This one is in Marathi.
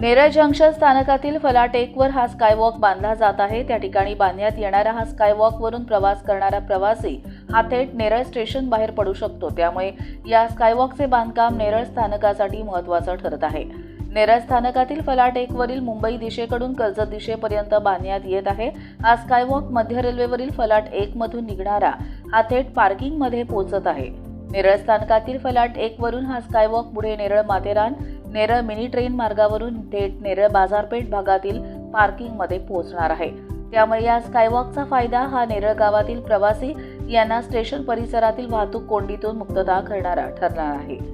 नेरळ जंक्शन स्थानकातील फलाटेकवर हा स्कायवॉक बांधला जात आहे. त्या ठिकाणी बांधण्यात येणारा हा स्कायवॉकवरून प्रवास करणारा प्रवासी हा थेट नेरळ स्टेशन बाहेर पडू शकतो. त्यामुळे या स्कायवॉकचे बांधकाम नेरळ स्थानकासाठी महत्त्वाचं ठरत आहे. नेरळ स्थानकातील फलाट एकवरील मुंबई दिशेकडून कर्जत दिशेपर्यंत बांधण्यात येत आहे. हा स्कायवॉक मध्य रेल्वेवरील फलाट एक मधून निघणारा हा थेट पार्किंगमध्ये पोहोचत आहे. नेरळ स्थानकातील फलाट एक वरून हा स्कायवॉक पुढे नेरळ माथेरान नेरळ मिनी ट्रेन मार्गावरून थेट नेरळ बाजारपेठ भागातील पार्किंगमध्ये पोहोचणार आहे. त्यामुळे या स्कायवॉकचा फायदा हा नेरळ गावातील प्रवासी यांना स्टेशन परिसरातील वाहतूक कोंडीतून मुक्तता करणारा ठरणार आहे.